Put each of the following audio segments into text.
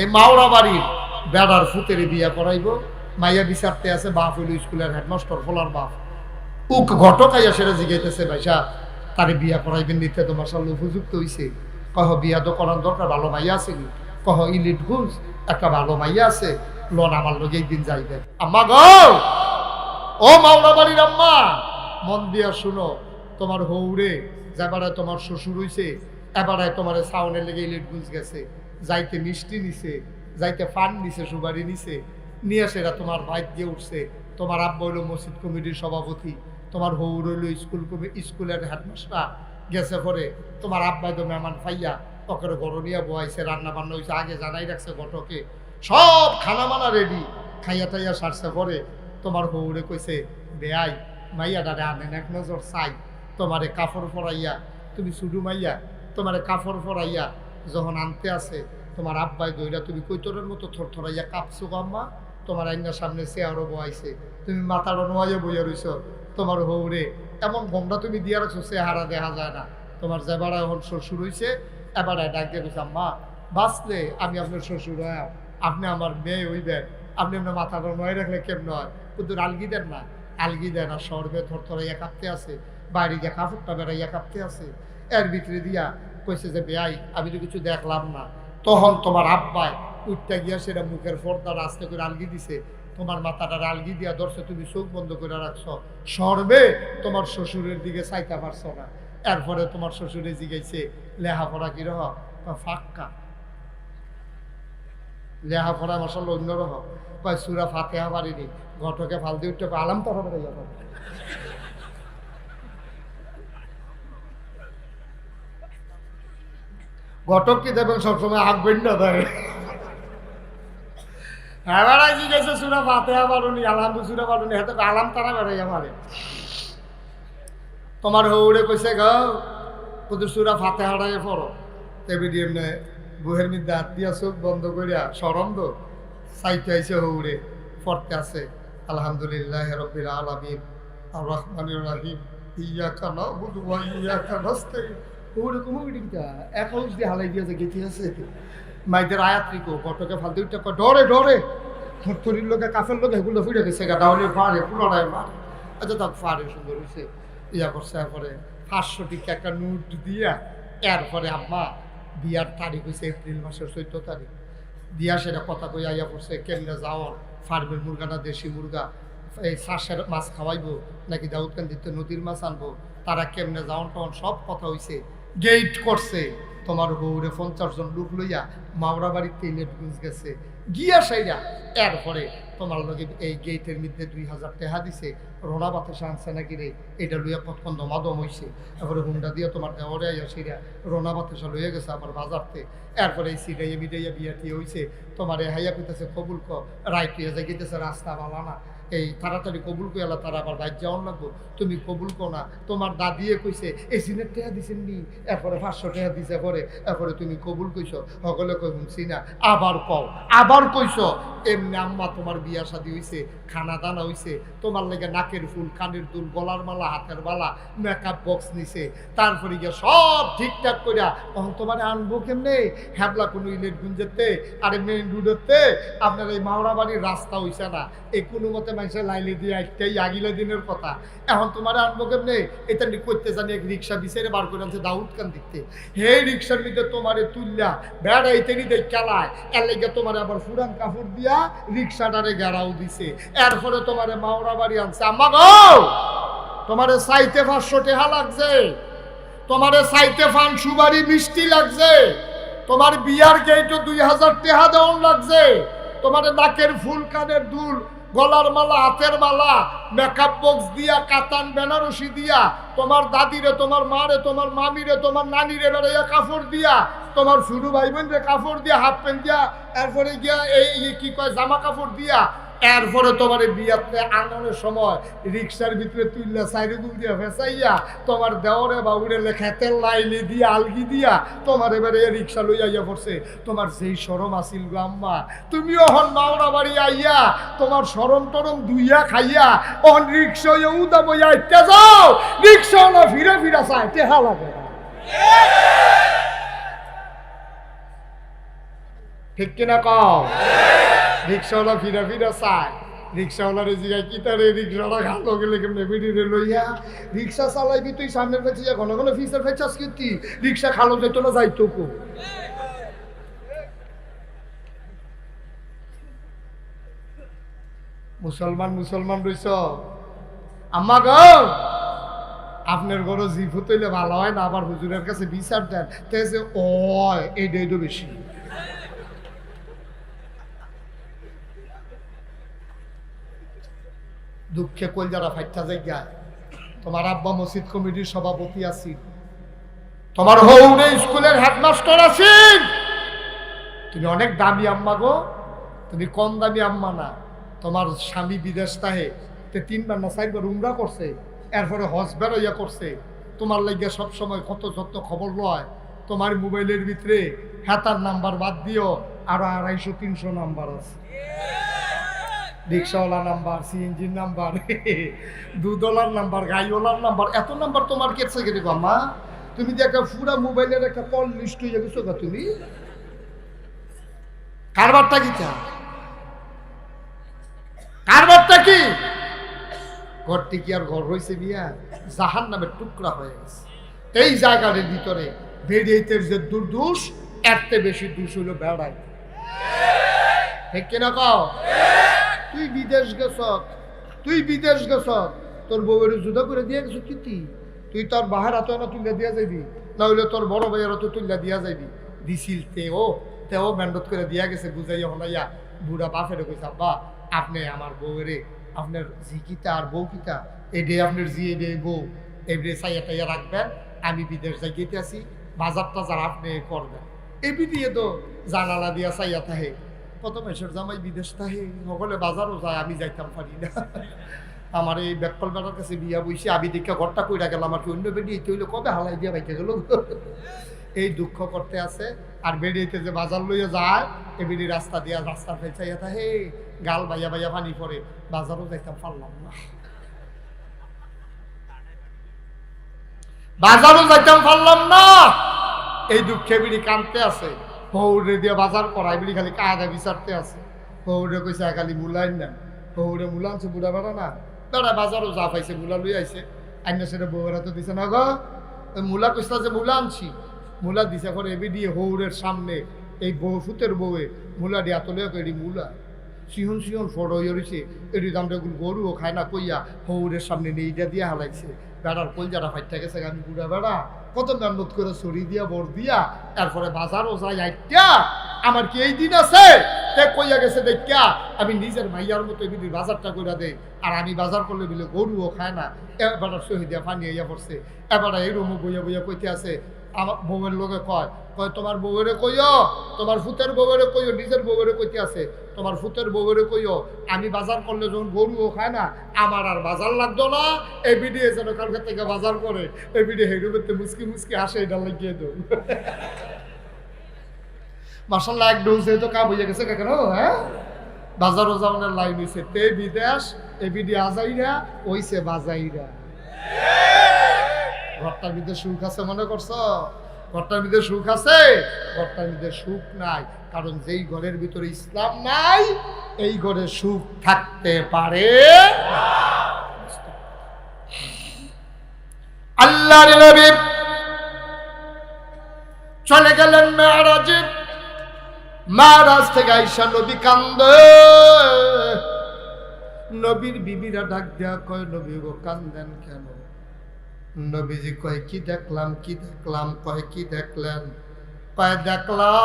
এই মাওরা বাড়ির বেড়ার ফুতেরে বিয়া করাইব। মাইয়া বিচারতে আছে, বাপ হইল স্কুলের হেডমাস্টার, ফলার বাপ। উক ঘটকাইয়া সেটা জিগাইতেছে, ভাইসা, তারে বিয়া করাইবেন নিতে তোমার সামনে উপযুক্ত হইছে। কহ, বিয়া তো করার দরকার, ভালো মাইয়া আছে কহ, ইলিট গুলস একটা ভালো মাইয়া আছে, লন আমার লগে দিন যাইবে। আম্মা গো! ও মাওলা বাড়ির আম্মা, মন দিয়া শুনো, তোমার হৌরে, যেবারে তোমার শ্বশুর হইছে, এবারে তোমার সাউনের লেগে ইলিট গুলস গেছে। যাইতে মিষ্টি নিছে, যাইতে ফান নিছে সুবারি নিছে, নিয়ে সেটা তোমার ভাই দিয়ে উঠছে। তোমার আব্বা হইল মসজিদ কমিটির সভাপতি, তোমার হৌর হইল স্কুল কমি, স্কুলের হেডমাস্টার। গেছে পরে তোমার আব্বা তো মেহমান ফাইয়া ওকে গরু নিয়ে বয়াইছে, রান্না বান্না হয়েছে আগে জানাই রাখছে ঘটকে। সব খানা মানা রেডি খাইয়া টাইয়া সারছে পরে তোমার হৌরে কইছে বেয়াই মাইয়া দাদা আনেন এক নজর, চাই। তোমারে কাপড় পরাইয়া, তুমি শুধু মাইয়া, তোমারে কাপড় পরাইয়া যখন আনতে আসে তোমার আব্বাই দইরা তুমি কৈতরের মতো থরথরাইয়া কাঁপছো গো আম্মা, তোমার আইনার সামনে চেয়ারও বয়াইছে, তুমি মাথারও নোয়াইয়া বইয়া রইছ, তোমার হৌরে এমন গমটা তুমি দিয়া রাখছো, চেহারা দেখা যায় না। তোমার যেবার এখন শ্বশুর হইছে, এবারে ডাক দিয়ে কইছে, আম্মা, বাঁচলে আমি আপনার শ্বশুর হয়, আপনি আমার মেয়ে হইবেন, আপনি আপনার মাথাটা নয় রাখলে কেমন হয়? কিন্তু আলগি দেন না, আলগি দেন আর সর্বে থরথরাইয়া কাঁপতে আছে, বাইরে গিয়ে কাপড়টা বেড়াইয়া কাঁপতে আছে। এর ভিতরে দিয়া কইছে যে বেয়াই আমি তো কিছু দেখলাম না। তখন তোমার আব্বাই উঠতে গিয়া সেটা মুখের ফর্দা রাস্তা করে আলগি দিছে। তোমার মাথাটা আলগি দিয়া ধরছে, তুমি চোখ বন্ধ করে রাখছো। সর্বে তোমার শ্বশুরের দিকে চাইতে পারছ না। এরপরে তোমার শ্বশুরে জিগাইছে লেহাপড়া কিরহ ফাক্কা। লেহাপড়া মশাল অন্যরকম কয়, সুরা ফাতেহা পারিনি। ঘটকে ফাল দিয়ে উঠতে আলাম তখন যাব ঘটক কি দেবেন সবসময় হাঁকবেন না দেয়? এবার গেছে সুরা ফাতেহা পারুনি আলহামদু সুরা পারুনি হাতে আলাম তারা বেড়াই আমারে। তোমার হৌড়ে কইছে, গো কিন্তু সুরা ফাতেহাটাই পড়ো। তেবিডি এমনি বুহের মধ্যে আত্মীয় চোখ বন্ধ করিয়া সরম তো সাইতে আইসে হৌড়ে পড়তে আছে, আলহামদুলিল্লাহ রব্বিল আলামিন, আর রহমানির রাহিম, ইয়াকা নাবুদু ওয়া ইয়াকা নাস্তাইন ওরে কোনো মিটিংটা একাউন্ট দিয়ে হালাই দিয়ে গেছে আছে। মাইদের আয়াত্রিকো কটকে ফালতু কয়, ডরে ডরে। থরথরির লোকে কাফের লোকে এগুলো ফুটে গেছে গা ফাড়ে পুনরায় মারে আচ্ছা তাক ফাড়ে সুন্দর হয়েছে ইয়া করছে এরপরে পাঁচশো একটা নোট দিয়া এরপরে আম্মা বিয়ার তারিখ হয়েছে এপ্রিল মাসের চৈদ্দ তারিখ। দিয়া সেটা কথা কই আইয়া পড়ছে কেমনে যাওয়ার? ফার্মের মুরগা না দেশি মুরগা? এই শ্বাসের মাছ খাওয়াইবো? নাকি দাউদকান্দিতে নদীর মাছ আনব? তারা কেমনে যাওয়ান তখন সব কথা হইছে। গেট করছে। তোমার বউরে পঞ্চাশ জন লোক লইয়া মাওড়া বাড়িতে নেটগুঞ্জ গেছে। গিয়া সাইরা এরপরে তোমার লগে এই গেটের মধ্যে দুই হাজার টেহা দিছে। রোনা বাতাসে আনছে নাকি রে? এটা লইয়া কতক্ষণ দমাদম হইছে। এরপরে হুন্ডা দিয়ে তোমার দেওয়ারে আইয়া সিরা রোনা বাতাসা লইয়া গেছে আবার বাজারতে। এরপরে এই সিরাইয়া বিদাইয়া বিয়া টিয়া হইছে। তোমার এ হাইয়া কইতেছে, কবুল ক হইয়া যায় গেতেছে রাস্তা বালা না। এই তাড়াতাড়ি কবুল কইলা তারা আবার বাইর যাওয়ার লাগবো। তুমি কবুল কো না। তোমার দাদিয়ে কইছে, এই সিনের টাকা দিছেন নি। এরপরে পাঁচশো টাকা দিছে পরে। এরপরে তুমি কবুল কইছো। সকলে কই শুনছি না। আবার কও, আবার কইছো, এমনি আম্মা তোমার বিয়া শাদি হইছে, খানা দানা হইছে। তোমার লেগে নাকের ফুল, কানের দুল, গলার মালা, হাতের মালা মেকআপ বক্স নিছে। তারপরে গিয়ে সব ঠিকঠাক করিয়া তখন তোমার আনব কেমনে? হ্যাবলা কোনো ইলেট গুঞ্জেতে আরে মেইন রোডেতে আপনার এই মাওড়া বাড়ির রাস্তা হইছে না। এই কোনো মতে মানুষের লাইলে দিয়ে, একটাই আগিলা দিনের কথা। এখন তোমার আনব কেমনে? এটা করতে জানি, এক রিক্সা বিছেরে বার করে আনছে দাউদ খান দিতে হে রিক্সার মধ্যে তোমারে তুললা বেড়াইতে নি দেখ খেলায়। এর লেগে তোমার আবার ফুরান কাপড় দিয়া রিক্সাটারে গেরাও দিছে। এরপরে তোমারে মাওড়া বাড়ি আনছে। আম্মা গো! তোমারে সাইতে পাঁচশো টেহা লাগছে। তোমারে সাইতে ফান সুবারি মিষ্টি লাগছে। তোমার বিয়ার গেটও দুই হাজার টেহা দেওয়ান লাগছে। তোমার নাকের ফুল কানের দুল গলার মালা, হাতের মালা মেকআপ বক্স দিয়া, কাতান, বেনারসি দিয়া, তোমার দাদিরে, তোমার মারে, তোমার মামিরে, তোমার নানিরে বেড়াইয়া কাপড় দিয়া, তোমার শুরু ভাই বোনরে কাপড় দিয়া, হাফ প্যান্ট দিয়া, এরপরে গিয়া এই কি কয়, জামা কাপড় দিয়া এরপরে তোমার বিয়াতে আনানোর সময় রিক্সার ভিতরে তুললে সাইডগুল দিয়া ফেসাইয়া, তোমার দেওয়ারে বাবুরে লেখা তেল লাইলে দিয়া, আলগি দিয়া, তোমার এবারে রিক্সা লইয়া আইয়া পড়ছে। তোমার যেই সরম আসিল গো আম্মা, তুমিও হন মাওরা বাড়ি আইয়া, তোমার সরম টরম দুইয়া খাইয়া অন রিক্সা হইয়া উদা বইয়া আইতে যাও। না ফিরে ফিরা চাই টেহা লাগে ঠিক কিনা কম রিক্সাওয়ালা ফিরা ফিরা চায়। রিক্সাওয়ালারে জিগায় কি তারে রিক্সাওয়ালা খালো গেলে কেমনে বিড়িরে লইয়া? রিক্সা চালাইবি তুই সামনের পেছে যা, ঘন ঘন ফিসের ফেচাস কি রিক্সা খালো যেত না যাইতো কো মুসলমান মুসলমান রইছ? আম্মা গো, আপনার গরো জিফু তৈলে ভালো হয় না? আবার হুজুরের কাছে বিচার দেন। তেছে ও এইটাই তো বেশি। দুঃখে কলজারা ফাইটা জায়গা তোমার আব্বা মসজিদ কমিটির সভাপতি আছি। তোমার হৌরে স্কুলের হেডমাস্টার আছেন তুমি অনেক দামি আম্মা গো, তুমি কম দামি আম্মা না। তোমার স্বামী বিদেশ তাহে, তে তিনবার না চারবার উমরা করছে, এরপরে হজ বেরোইয়া করছে। তোমার লাগিয়া সবসময় কত যত্ন খবর লয়। তোমার মোবাইলের ভিতরে হ্যাতার নাম্বার বাদ দিও, আরও আড়াইশো, তিনশো নাম্বার আছে। রিক্সাওয়ালা নাম্বার সিএনজির নাম্বার, দুধওয়ালার নাম্বার, গাইওয়ালার নাম্বার, এত নাম্বার তোমার কেছে কেটে মা? তুমি যে একটা পুরা মোবাইলের একটা কল লিস্ট হয়ে গেছো গা তুমি? কারবারটা কি চা কারবারটা কি? ঘরটি কি আর ঘর হয়েছে বিয়া জাহান নামের টুকরা হয়ে গেছে। এই জায়গাটার ভিতরে বেরিয়েতে যে দুর্দুষ এরতে বেশি দুষ হইল বেড়াই ঠিক কিনা কও? তুই বিদেশ গেছ তুই বিদেশ গেছ তোর বউয়ের জুদা করে দিয়ে গেছ কি তুই? তোর বাহার হাতে না তুলে দিয়া যাইবি না হইলে তোর বড় ভাইয়ের হাতে তুলে দিয়া যাইবি। দিছিল তেও তেও মেহনত করে দিয়া গেছে, বুঝাইয়া হলাইয়া বুড়া বাপের কইছে, আব্বা, আপনি আমার বউয়েরে, আপনার ঝিকিতা আর বউ কিতা? এডে আপনার জি এডে বউ, এডে চাইয়া টাইয়া রাখবেন, আমি বিদেশ যাই গেতে আসি বাজার টাজার আপনি করবেন। এবি দিয়ে তো জানালা দিয়া চাইয়া থাহে কত মেসের জামাই বিদেশ থাহে সকলে বাজারও যায়, আমি যাইতাম পারি না। আমার এই বেকল বেটার কাছে বিয়া বইছে, আমি দীক্ষা ঘরটা কইরা গেলাম, আর কি অন্য বেডি এতে হইলে কবে হালাই দিয়া বাইকে গেল? এই দুঃখ করতে আছে, আর বেরিয়েতে যে বাজার লইয়া যায়, এ বেডি রাস্তা দিয়া রাস্তা ফেলছাইয়া হে গাল বাইয়া বাইয়া পানি পড়ে, বাজারও যাইতাম পারলাম না। বাজারও যাইতাম পারলাম না। এই দুঃখে বিড়ি কানতে আছে। হৌরে দিয়ে বাজার করাই বিড়ি খালি কায়দা বিচারতে আছে। হৌরে কইছে খালি মুলাইন না। হৌরে মুলা আনছে বুড়া বেড়া না। বেড়া বাজারও যা পাইছে, মুলা লই আইছে। আইন সেটা বউরা তো দিছে না গো। মুলা কইসা যে মুলা আনছি মুলা দিছে পরে এবি দিয়ে হৌরের সামনে এই বউ ফুতের বউয়ে মুলা দিয়া তোলে এডি মুলা। সিহন সিহন ফটো হইছে এডি দামটা গরুও খায় না, কইয়া হৌরের সামনে নেইটা দিয়া হালাইছে। বেড়ার কলজাটা ফাইটা গেছে আমি বুড়া বেড়া, কত মেহনত করে ছড়ি দিয়া, বর দিয়া তারপরে বাজারও যাই আইটা আমার কি এই দিন আছে? তে কইয়া গেছে দেখা আমি নিজের মাইয়ার মতো বাজারটা করে দেই, আর আমি বাজার করলে বলে গরুও খায় না। এবার শহীদিয়া পানি ইয়া পড়ছে। এবার এই রুমও বইয়া বইয়া কইতে আছে আমার বউয়ের লোকে কয় কয়, তোমার বউয়েরে কইও, তোমার ফুতের বউয়েরে কইও, নিজের বউয়েরে কইতে আছে, তোমার ফুতের বউয়েরে কইও, আমি বাজার করলে যখন গরুও খায় না, আমার আর বাজার লাগতো না, এই বিডিয়ে যেন কালকে থেকে বাজার করে, এই বিডিয়ে হেডু করতে মুসকি মুসকি আসে এটা লাগিয়ে দেব। মাসাল্লাহ এক ডোজ তো কাম হয়ে গেছে কেন হ্যাঁ? বাজারও যাওয়ার লাইন হয়েছে তে বিদেশ এ বিডি আজাইরা ওইছে বাজাইরা। ঘরটার ভিতরে সুখ আছে মনে করছ? ঘরটার ভিতরে সুখ আছে? ঘরটার ভিতরে সুখ নাই, কারণ যেই ঘরের ভিতরে ইসলাম নাই, এই ঘরে সুখ থাকতে পারে আল্লাহর নবী চলে গেলেন মেয়ারাজে। মহারাজ থেকে আইসা নবী কান্দ। নবীর বিবিরা ডাক দেয়া কয়, নবী গো, কান্দেন কেন? নবীজি কয়, কি দেখলাম কি দেখলাম, কয়, কি দেখলেন? কয় দেখলাম।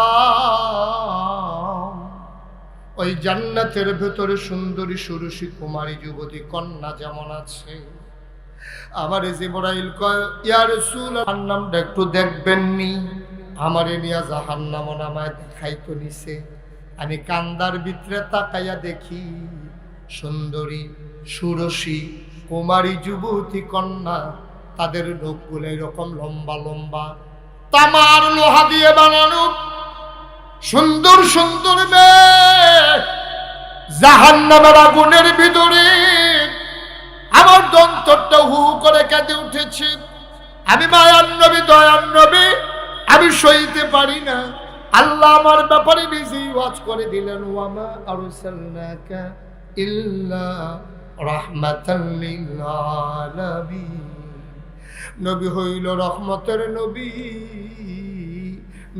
ওই জান্নাতের ভেতরে সুন্দরী, সুরসী, কুমারী, যুবতী, কন্যা যেমন আছে। আমার জিবরাইল কয় ইয়ার সুল নামটা একটু দেখবেননি? আমারে নিয়া জাহান্নাম নামায় দেখাইতো নিছে। আমি কান্দার ভিতরে তাকাইয়া দেখি, সুন্দরী, সুরসী, কুমারী, যুবতী, কন্যা তাদের নখগুলো এরকম লম্বা লম্বা। তামার লোহা দিয়ে বানানো। সুন্দর সুন্দর জাহান্নামের আগুনের ভিতরে। আমার দন্তরটা হু করে কেঁদে উঠেছে। আমি মায়ার নবী, দয়ার নবী। আমি সইতে পারি না। আল্লাহ আমার ব্যাপারে নিজে ওয়াজ করে দিলেন, ওয়ামা আরসালনাকা ইল্লা রাহমাতাল লিল নবী হইল রহমতের নবী।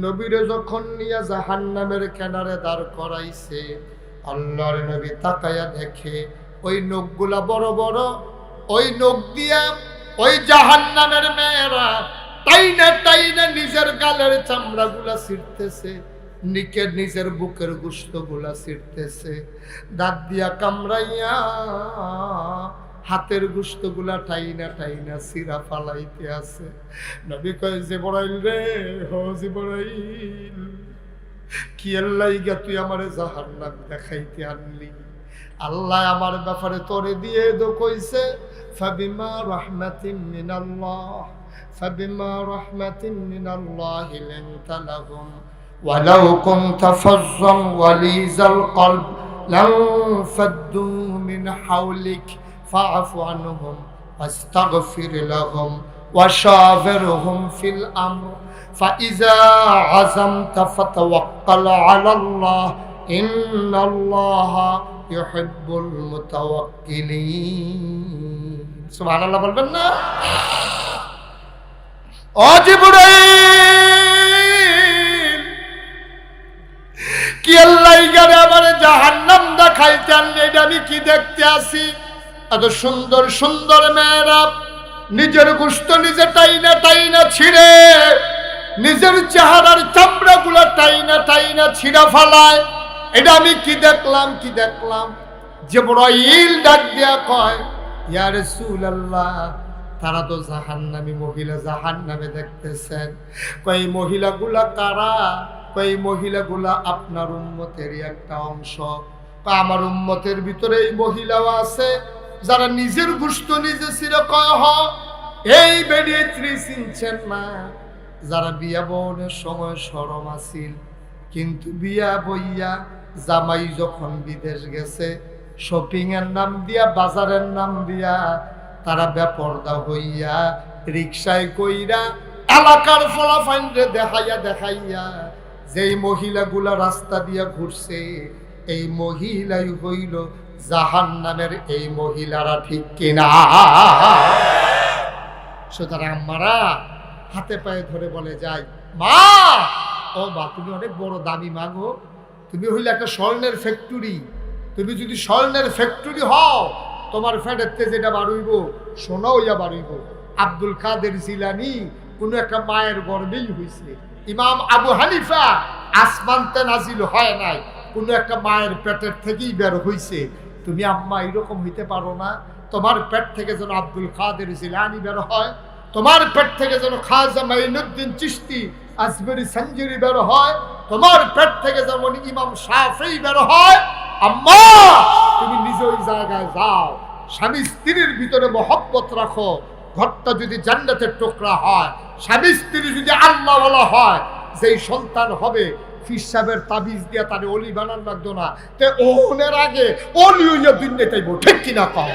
নবীরে যখন নিয়ে জাহান্নামের কেনারে দাঁড় করাইছে, আল্লাহর নবী তাকায়া দেখে ওই নখগুলা বড় বড়, ওই নখ দিয়া ওই জাহান্নামের মেয়েরা টাইনা টাইনা নিজের গালের চামড়াগুলা ছিঁড়তেছে, নিকের নিজের বুকের গুস্তগুলা ছিঁড়তেছে, দাঁত দিয়া কামড়াইয়া হাতের গুস্ত গুলা টাইনা টাইনা সিরা ফালাইতে আছে নবী কয় যে বড়াইল রে হো যে বড়াইল কি আল্লাহ গা তুই আমারে জাহান্নাম দেখাইতে আনলি আল্লাহ আমার ব্যাপারে তোরে দিয়ে দো কইছে ফাবিমা রাহমাতিন মিনাল্লাহ ফাবিমা রাহমাতিন মিনাল্লাহ লিনতা লাহুম ولو كنت فظا غليظ القلب لانفضوا من حولك فاعف عنهم واستغفر لهم وشاورهم في الامر فاذا عزمت فتوكل على الله ان الله يحب المتوكلين سبحان الله বলবেন না অজিবুরাইল কি আল্লাহ গারে আমার জাহান্নাম দেখাইতে আনলে এটা আমি কি দেখতে আসি এত সুন্দর সুন্দর মেয়েরা, নিজের গুস্ত নিজে টাইনা টাইনা ছিঁড়ে, নিজের চেহারার চামড়া গুলো টাইনা টাইনা ছিঁড়া ফালায়। এটা আমি কি দেখলাম কি দেখলাম? যে বড় ইল ডাক দিয়া কয় ইয়ার আল্লাহ তারা তো জাহান্নামী মহিলা, জাহান্নামে দেখতেছেন। কই মহিলাগুলা কারা? কই মহিলাগুলা আপনার উম্মতেরই একটা অংশ। আমার উন্মতের ভিতরে এই মহিলাও আছে যারা নিজের গুস্ত নিজে ছিল কয়, হ, এই বেরিয়ে চিনছেন না যারা বিয়া বনের সময় সরম আছিল, কিন্তু বিয়া বইয়া জামাই যখন বিদেশ গেছে শপিং এর নাম দিয়া, বাজারের নাম দিয়া, তারা বেপর্দা হইয়া রিক্সায় কইরা এলাকার ফলাফাইনরে দেখাইয়া দেখাইয়া যেই মহিলাগুলা রাস্তা দিয়া ঘুরছে, এই মহিলাই হইল জাহান নামের এই মহিলারা ঠিক কিনা? সুতরাং আম্মারা হাতে পায়ে ধরে বলে যায় মা! ও মা, তুমি অনেক বড় দামি মা গো। তুমি হইলে একটা স্বর্ণের ফ্যাক্টরি তুমি যদি স্বর্ণের ফ্যাক্টরি হও, তোমার ফ্যাটের যেটা বাড়ইব, সোনা হইয়া বাড়ইব। আব্দুল কাদের জিলানি, কোনো একটা মায়ের গর্বেই হয়েছে ইমাম আবু হানিফা আসমানতে নাজিল হয় নাই। কোনো একটা মায়ের পেটের থেকেই বের হইছে। তুমি আম্মা এরকম হইতে পারো না। তোমার পেট থেকে যেন আব্দুল কাদের জিলানি বের হয়, তোমার পেট থেকে যেন খাজা মাইনুদ্দিন চিস্তি আজমেরি সঞ্জুরি বের হয়, তোমার পেট থেকে যেমন ইমাম শাফি বের হয়, আম্মা, তুমি নিজ ওই জায়গায় যাও। স্বামী স্ত্রীর ভিতরে মহব্বত রাখো। ঘরটা যদি জান্নাতের টুকরা হয়, স্বামী স্ত্রী যদি আল্লাহ বলা হয়, যেই সন্তান হবে ফির সাহেবের তাবিজ দিয়া তারে অলি বানান লাগতো না। তে ওনের আগে অলি হইয়া দুনিয়া চাইব ঠিক কিনা কম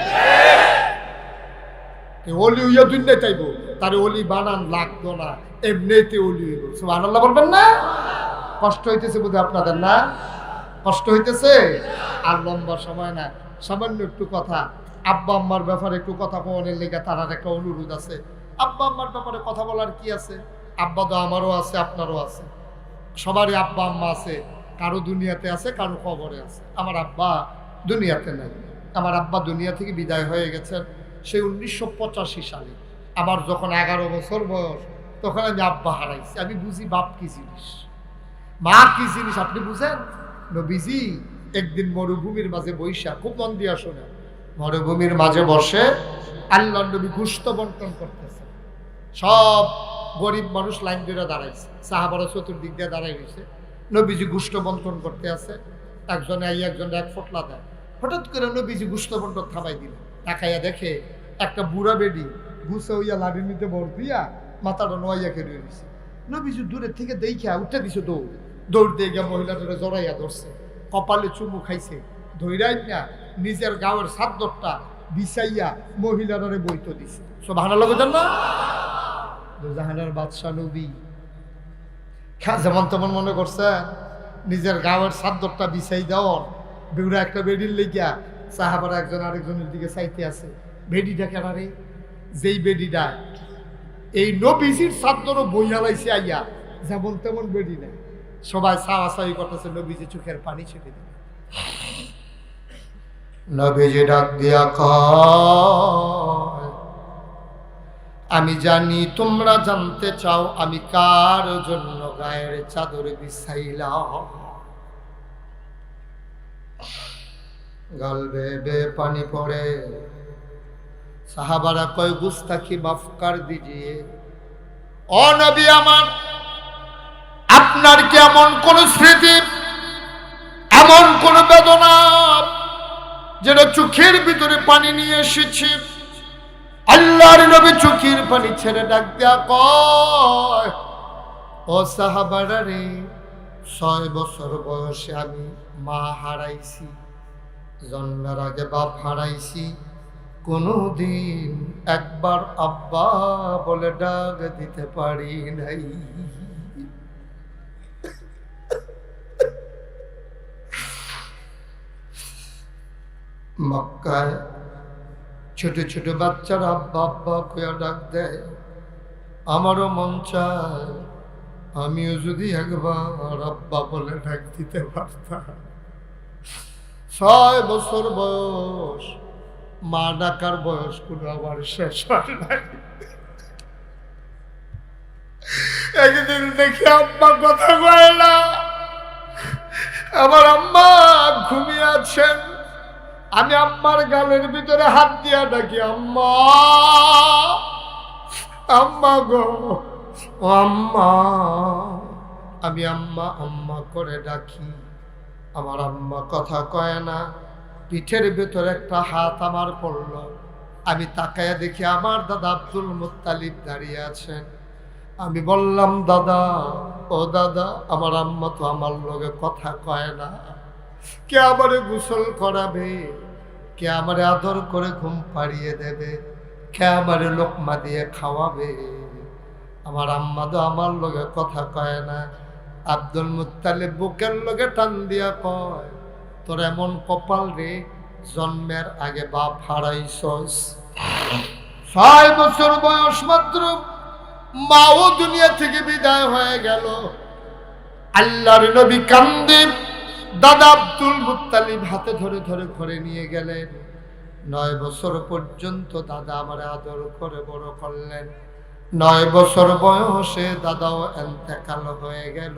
অলি হইয়া দুনিয়া চাইব তারে অলি বানান লাগতো না, এমনিতে অলি হইব। সুবহানাল্লাহ বলবেন না? কষ্ট হইতেছে বোধহয় আপনাদের না? কষ্ট হইতেছে? আর লম্বা সময় না, সামান্য একটু কথা। আব্বা আম্মার ব্যাপারে একটু কথা কওয়ানোর লেগে তারার একটা অনুরোধ আছে। আব্বা আম্মার ব্যাপারে কথা বলার কি আছে? আব্বা তো আমারও আছে, আপনারও আছে। সবারই আব্বা, আম্মা আছে, কারও দুনিয়াতে আছে, কারও খবরে আছে। আমার আব্বা দুনিয়াতে নাই। আমার আব্বা দুনিয়া থেকে বিদায় হয়ে গেছেন সেই উনিশশো পঁচাশি সালে। আমার যখন এগারো বছর বয়স, তখন আমি আব্বা হারাইছি। আমি বুঝি বাপ কি জিনিস? মা কি জিনিস আপনি বুঝেন? নবীজি একদিন মরুভূমির মাঝে বৈশা, খুব মন দিয়া শোনে মরুভূমির মাঝে বসে আল্লাহ নবী গুস্ত বন্টন করতেছে সব গরিব মানুষ লাইন ধরে দাঁড়াইছে। সাহাবারা চতুর্দিক দিয়ে দাঁড়াই রয়েছে নবীজি গুস্ত বন্টন করতে আছে। একজনে আই একজন এক ফোটলা দেয়। হঠাৎ করে নবীজি গুস্ত বন্টন থামাই দিল তাকাইয়া দেখে একটা বুড়া বেডি ঘুষে হইয়া লাড়ির নিতে দিয়া মাথাটা নোয়াইয়া খেয়ে রয়েছে নবীজি দূরের থেকে দেখিয়া উঠে দিছে দৌড়। দৌড় দিয়ে গিয়া মহিলাটা জড়াইয়া ধরছে। কপালে চুমু খাইছে। ধৈরাই না নিজের গাঁয়ের সাদ্দরটা বিছাইয়া মহিলারে বইত দিছে। সব ভালো লাগে না? জাহানার বাদশাহ নবী। যেমন তেমন মনে করছে, নিজের গাঁয়ের সাদ্দরটা বিছাই দেওয়ার বেগুড়া একটা বেডির লেগিয়া সাহাবার একজন আরেকজনের দিকে চাইতে আছে বেডিটা কেনারে যেই বেডিটা এই নবীজির সাদ্দরও বইয়া লাইছে আইয়া, যেমন তেমন বেডি না সবাই সাওয়া সাই করতেছে, নবীজি চোখের পানি ছেড়ে দিবে নবীজি ডাক দিয়া কয় আমি জানি তোমরা জানতে চাও আমি কার জন্য গায়ের চাদর বিছাইলাম। গাল বেয়ে পানি পড়ে। সাহাবারা কয়, গুস্তাখি মাফ কর দিজিয়ে। ও নবী আমার, আপনার কি এমন কোন স্মৃতি, এমন কোন বেদনা যেটা চোখের ভিতরে পানি নিয়ে এসেছে? আল্লাহর নবী চোখের পানি ছেড়ে ডাক দেয়া কয়, ও সাহাবারা রে, ছয় বছর বয়সে আমি মা হারাইছি, জন্মের আগে বাপ হারাইছি, কোনোদিন একবার আব্বা বলে ডাক দিতে পারি নাই। মক্কায় ছোট ছোট বাচ্চারা আব্বা আব্বা কয়া ডাক দেয়, আমারও মন চায়, আমিও যদি একবার আব্বা বলে ডাক দিতে পারতাম। ছয় বছর বয়স, মা ডাকার বয়স কোনো আমার শেষ হয় নাই। একদিন দেখি আম্মা কথা কয় না, আমার আম্মা ঘুমিয়ে আছেন। আমি আম্মার গালের ভিতরে হাত দিয়া ডাকি, আম্মা। আম্মা গো আম্মা। আমি আম্মা আম্মা করে ডাকি। আমার আম্মা কথা কয় না। পিঠের ভেতরে একটা হাত আমার পড়ল। আমি তাকায়া দেখি আমার দাদা আব্দুল মুত্তালিব দাঁড়িয়ে আছেন। আমি বললাম, দাদা, ও দাদা, আমার আম্মা তো আমার লগে কথা কয় না। কে আমারে গোসল করাবে? কে আমারে আদর করে ঘুম পাড়িয়ে দেবে? কে আমারে লোকমা দিয়ে খাওয়াবে? আমার আম্মা তো আমার লগে কথা কয় না। আব্দুল মুত্তালিব বুকের লগে টান দিয়া কয়, তোর এমন কপাল রে, জন্মের আগে বাপ হারাইছস। ছয় বছর বয়স মাত্র মাও দুনিয়া থেকে বিদায় হয়ে গেল। আল্লাহর নবী কান্দে। দাদা আব্দুল মুত্তালিব হাতে ধরে ধরে ঘরে নিয়ে গেলেন। নয় বছর পর্যন্ত দাদা আমার আদর করে বড় করলেন। নয় বছর বয়সে দাদাও এন্তেকাল হয়ে গেল।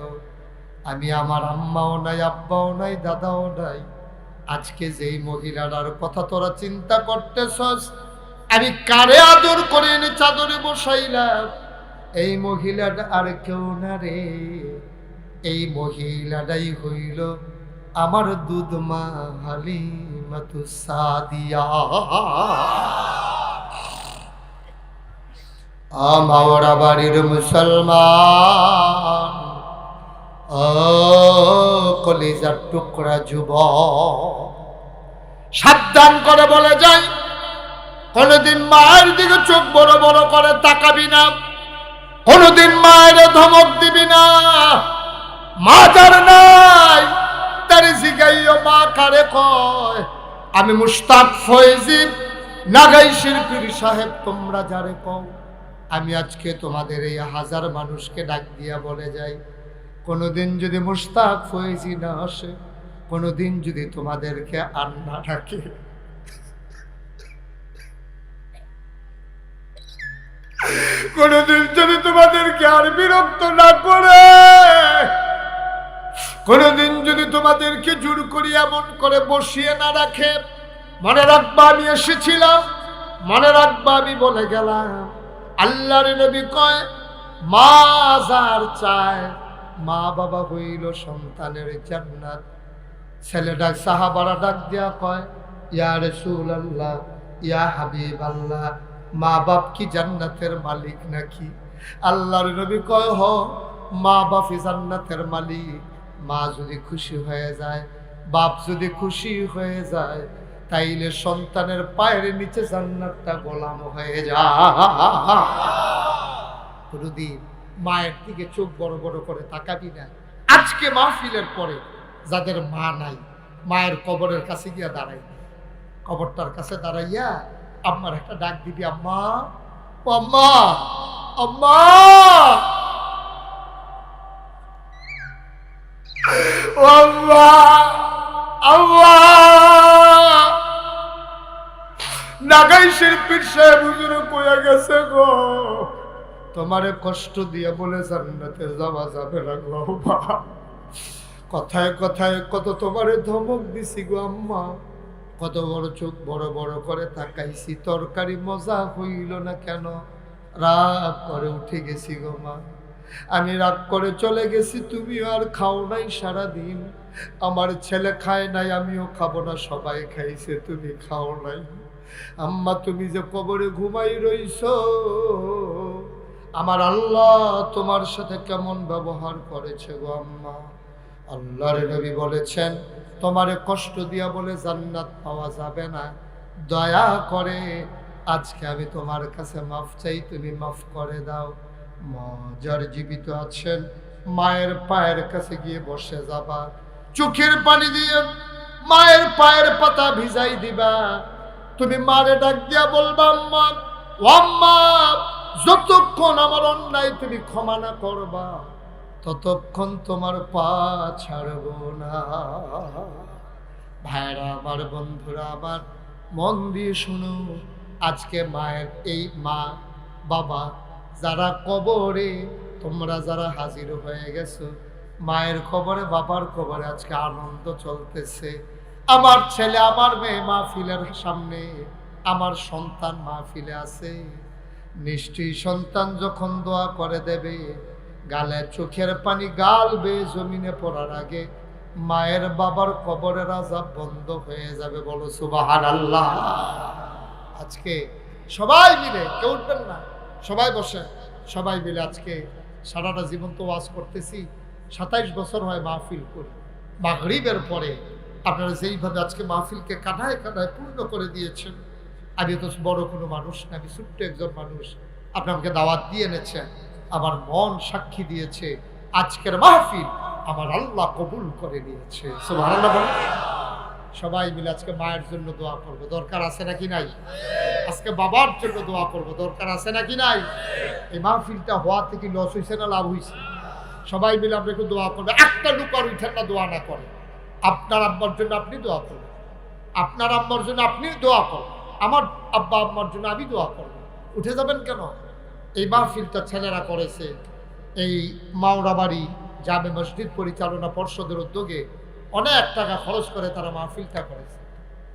আমি আমার আম্মাও নাই, আব্বাও নাই, দাদাও নাই। আজকে যেই মহিলাটার কথা তোরা চিন্তা করতেছস, আমি কারে আদর করে এনে চাদরে বসাইলাম? এই মহিলাটা আর কেউ না রে। এই মহিলাটাই হইল আমার দুধ মা হালিমাতু সাদিয়া আমাওরা বাড়ির মুসলমান, ও কলিজার টুকরা যুব সাবধান করে বলে যাই, কোনদিন মায়ের দিকে চোখ বড় বড় করে তাকাবি না, কোনদিন মায়ের ধমক দিবি না। মা যার নাই মা কারে কয়, আমি মুস্তাক ফয়েজি নাগাই শিল্পীর সাহেব, তোমরা যারে কও, আমি আজকে তোমাদের এই হাজার মানুষকে ডাক দিয়া বলে যাই। কোনোদিন যদি মুস্তাক ফয়েজি না আসে, কোনোদিন যদি তোমাদেরকে আর না ডাকে। কোনোদিন যদি তোমাদেরকে আর বিরক্ত না করে কোনোদিন যদি তোমাদেরকে জোর করি এমন করে বসিয়ে না রাখে, মনে রাখবা আমি এসেছিলাম, মনে রাখবা আমি বলে গেলাম। আল্লাহর নবী কয়, মা যার চায়, মা বাবা হইল সন্তানের জান্নাত। ছেলেটা সাহাবারা ডাক দিয়া কয়, ইয়া রসুল আল্লাহ ইয়া হাবিব আল্লাহ মা বাপ কি জান্নাতের মালিক নাকি? আল্লাহর নবী কয়, হ, মা বাপই জান্নাতের মালিক। মা যদি খুশি হয়ে যায়, বাপ যদি খুশি হয়ে যায়, তাইলে সন্তানের পায়ের নিচে জান্নাতটা গোলাম হয়ে যায় মায়ের দিকে চোখ বড় বড় করে তাকাবি না। আজকে মাহফিলের পরে যাদের মা নাই, মায়ের কবরের কাছে গিয়া দাঁড়াই। কবরটার কাছে দাঁড়াইয়া আম্মার একটা ডাক দিবি, আম্মা আম্মা আম্মা তোমারে কষ্ট দিয়ে বলে জান্নাতে যাওয়া যাবে না গো কথায় কথায় কত তোমারে ধমক দিছি গো, আম্মা। কত বড় চোখ বড় বড় করে তাকাইছি, তরকারি মজা হইল না কেন? রাগ করে উঠে গেছি গো, মা। আমি রাগ করে চলে গেছি তুমিও আর খাও নাই সারাদিন। আমার ছেলে খায় নাই, আমিও খাব না, সবাই খাইছে, তুমি খাও নাই। আম্মা, তুমি যে কবরে ঘুমাই রইছ, আমার আল্লাহ তোমার সাথে কেমন ব্যবহার করেছে গো আম্মা? আল্লাহর নবী বলেছেন, তোমারে কষ্ট দিয়া বলে জান্নাত পাওয়া যাবে না। দয়া করে আজকে আমি তোমার কাছে মাফ চাই, তুমি মাফ করে দাও। যার জীবিত আছেন, মায়ের পায়ের কাছে গিয়ে বসে যাবা। চোখের পানি দিয়ে মায়ের পায়ের পাতা ভিজাই দিবা। তুমি মারে ডাক দিয়া বলবা আম্মা, যতক্ষণ আমার অন্যায় তুমি ক্ষমা না করবা, ততক্ষণ তোমার পা ছাড়ব না। ভাইরা, আমার বন্ধুরা, আমার মন দিয়ে শুনো, আজকে মায়ের এই মা, বাবা যারা কবরে, তোমরা যারা হাজির হয়ে গেছো, মায়ের খবরে বাবার খবরে আজকে আনন্দ চলতেছে। আমার ছেলে, আমার মেয়ে মাহফিলের সামনে, আমার সন্তান মাহফিলে আছে। নিশ্চয়ই সন্তান যখন দোয়া করে দেবে, গালে চোখের পানি, গাল বেয়ে জমিনে পড়ার আগে মায়ের বাবার কবরের আজাব বন্ধ হয়ে যাবে বলো সুবাহান আল্লাহ আজকে সবাই মিলে, কেউ উঠবেন না। সবাই বসে, সবাই মিলে আজকে সারাটা জীবন তো ওয়াজ করতেছি। সাতাইশ বছর হয় মাহফিল করি। মাগরিবের পরে আপনারা যেইভাবে আজকে মাহফিলকে কাঁধায় কাঁধায় পূর্ণ করে দিয়েছেন, আমি তো বড় কোনো মানুষ না, আমি ছোট্ট একজন মানুষ। আপনাকে দাওয়াত দিয়ে এনেছেন, আমার মন সাক্ষী দিয়েছে, আজকের মাহফিল আমার আল্লাহ কবুল করে নিয়েছে। সুবহানাল্লাহ বলেন। সবাই মিলে আজকে মায়ের জন্য দোয়া করব। দরকার আছে নাকি নাই? আজকে বাবার জন্য দোয়া করব। দরকার আছে নাকি নাই? এই মাহফিলটা হওয়া থেকে লস হয়েছে না লাভ হয়েছে সবাই মিলে আপনি একটু দোয়া করবে একটা লোক আর উঠেন না, দোয়া না করে। আপনার আব্বার জন্য আপনি দোয়া করবেন। আপনার আম্মার জন্য আপনি দোয়া করবেন। আমার আব্বা আম্মার জন্য আমি দোয়া করব। উঠে যাবেন কেন? এই মাহফিলটা ছেলেরা করেছে। এই মাওরাবাড়ি জামে মসজিদ পরিচালনা পর্ষদের উদ্যোগে অনেক টাকা খরচ করে তারা মাহফিলটা করেছে।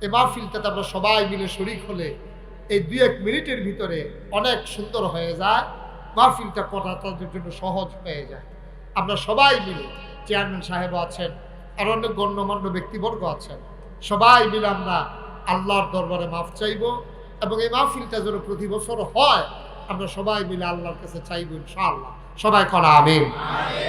এই মাহফিলটাতে আমরা সবাই মিলে শরিক হলে এই দু এক মিনিটের ভিতরে অনেক সুন্দর হয়ে যায়, মাহফিলটা করা তাদের জন্য সহজ হয়ে যায়। আমরা সবাই মিলে চেয়ারম্যান সাহেব আছেন, আর অনেক গণ্যমান্য ব্যক্তিবর্গ আছেন, সবাই মিলে আমরা আল্লাহর দরবারে মাফ চাইব এবং এই মাহফিলটা যেন প্রতি বছর হয়, আমরা সবাই মিলে আল্লাহর কাছে চাইব ইনশাআল্লাহ। সবাই করা আমিন।